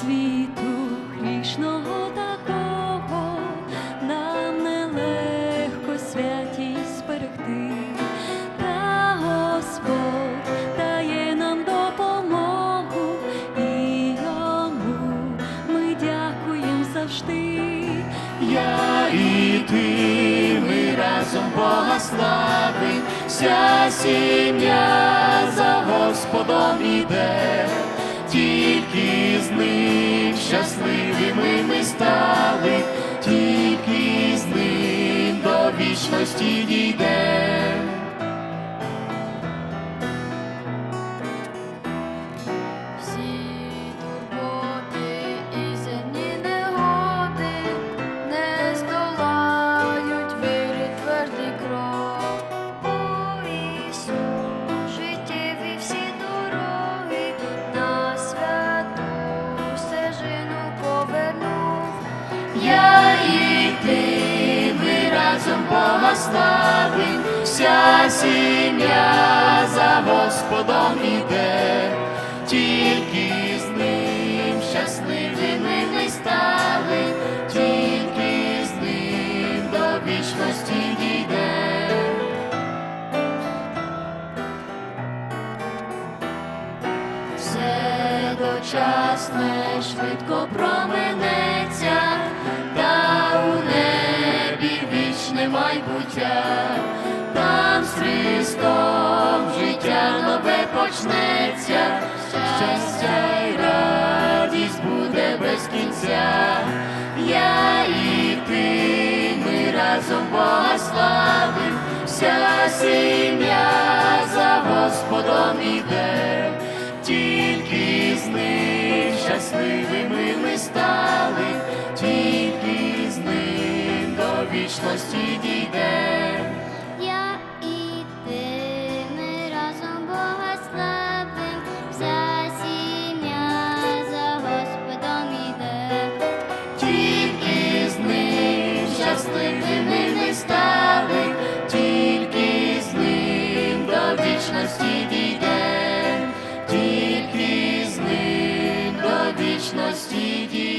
світу грішного такого, нам нелегко святість зберегти, та Господь дає нам допомогу, і йому ми дякуємо завжди. Я і ти, ми разом Бога славим, вся сім'я за Господом іде, до вічності славим, вся сім'я за Господом іде, тільки з ним щасливими ми стали, тільки з ним до вічності дійде. Все дочасне швидко променеться, почнеться, щастя й радість буде без кінця. Я і ти, ми разом Бога славим, вся сім'я за Господом іде, тільки з ним щасливими ми стали, тільки з ним до вічності дійдемо. вічності дійде, тільки з ним до вічності дійде.